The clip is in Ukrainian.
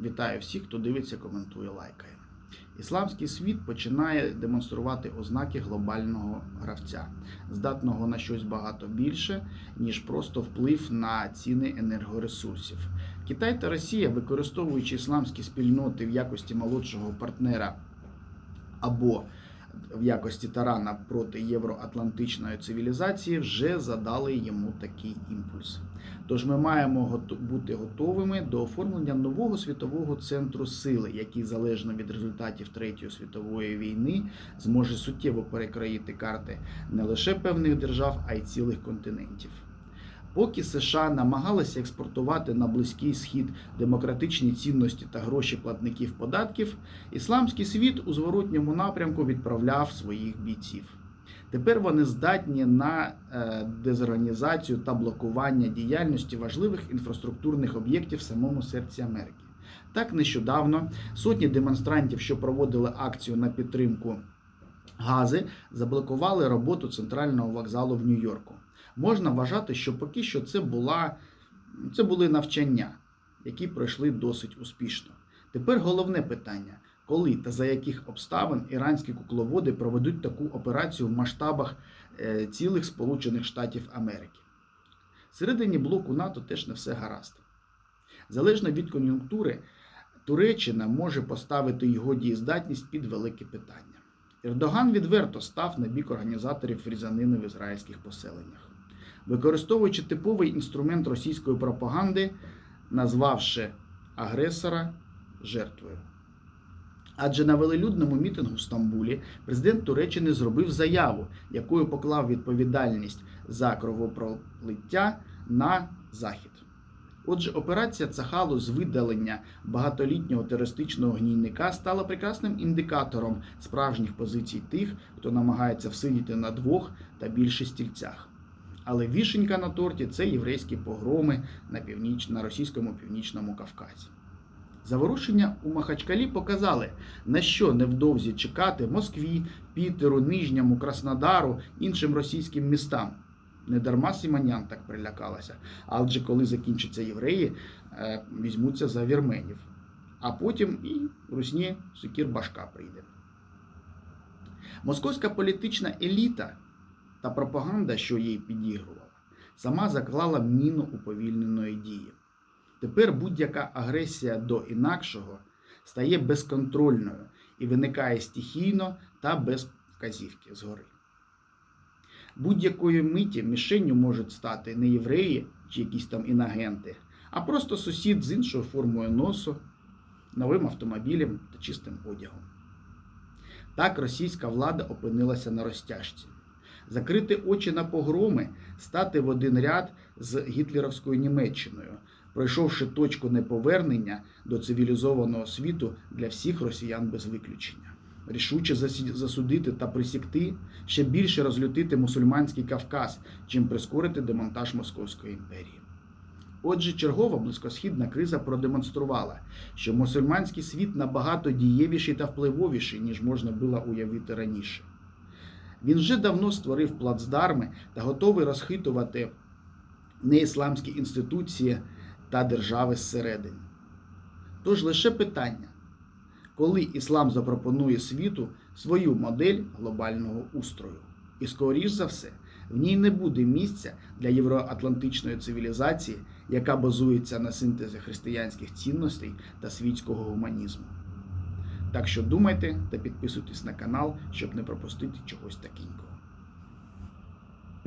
Вітаю всіх, хто дивиться, коментує, лайкає. Ісламський світ починає демонструвати ознаки глобального гравця, здатного на щось багато більше, ніж просто вплив на ціни енергоресурсів. Китай та Росія, використовуючи ісламські спільноти в якості молодшого партнера або в якості тарана проти євроатлантичної цивілізації, вже задали йому такий імпульс. Тож ми маємо бути готовими до оформлення нового світового центру сили, який залежно від результатів Третьої світової війни зможе суттєво перекроїти карти не лише певних держав, а й цілих континентів. Поки США намагалися експортувати на Близький Схід демократичні цінності та гроші платників податків, ісламський світ у зворотньому напрямку відправляв своїх бійців. Тепер вони здатні на е, дезорганізацію та блокування діяльності важливих інфраструктурних об'єктів в самому серці Америки. Так нещодавно сотні демонстрантів, що проводили акцію на підтримку гази, заблокували роботу центрального вокзалу в Нью-Йорку. Можна вважати, що поки що це, була, це були навчання, які пройшли досить успішно. Тепер головне питання: коли та за яких обставин іранські кукловоди проведуть таку операцію в масштабах е, цілих Сполучених Штатів Америки? Всередині блоку НАТО теж не все гаразд. Залежно від кон'юнктури, Туреччина може поставити його дієздатність під велике питання. Ердоган відверто став на бік організаторів різанини в ізраїльських поселеннях, використовуючи типовий інструмент російської пропаганди, назвавши агресора жертвою. Адже на велелюдному мітингу в Стамбулі президент Туреччини зробив заяву, якою поклав відповідальність за кровопролиття на Захід. Отже, операція Цахалу з видалення багатолітнього терористичного гнійника стала прекрасним індикатором справжніх позицій тих, хто намагається всидіти на двох та більше стільцях. Але вішенька на торті це єврейські погроми на, північ... на російському північному Кавказі. Заворушення у Махачкалі показали, на що невдовзі чекати Москві, Пітеру, Нижньому, Краснодару, іншим російським містам. Не дарма Сіманян так прилякалася. Адже коли закінчаться євреї, е, візьмуться за вірменів. А потім і русні Сукір Башка прийде. Московська політична еліта та пропаганда, що їй підігрувала, сама заклала міну уповільненої дії. Тепер будь-яка агресія до інакшого стає безконтрольною і виникає стихійно та без вказівки згори. Будь-якої миті мішенню можуть стати не євреї чи якісь там інагенти, а просто сусід з іншою формою носу, новим автомобілем та чистим одягом. Так російська влада опинилася на розтяжці. Закрити очі на погроми, стати в один ряд з гітлерівською Німеччиною, пройшовши точку неповернення до цивілізованого світу для всіх росіян без виключення. Рішуче засудити та присікти, ще більше розлютити мусульманський Кавказ, чим прискорити демонтаж Московської імперії. Отже, чергова близькосхідна криза продемонструвала, що мусульманський світ набагато дієвіший та впливовіший, ніж можна було уявити раніше. Він вже давно створив плацдарми та готовий розхитувати неісламські інституції та держави зсередини. Тож лише питання, коли іслам запропонує світу свою модель глобального устрою. І скоріш за все, в ній не буде місця для євроатлантичної цивілізації, яка базується на синтезі християнських цінностей та світського гуманізму. Так що думайте та підписуйтесь на канал, щоб не пропустити чогось такенького.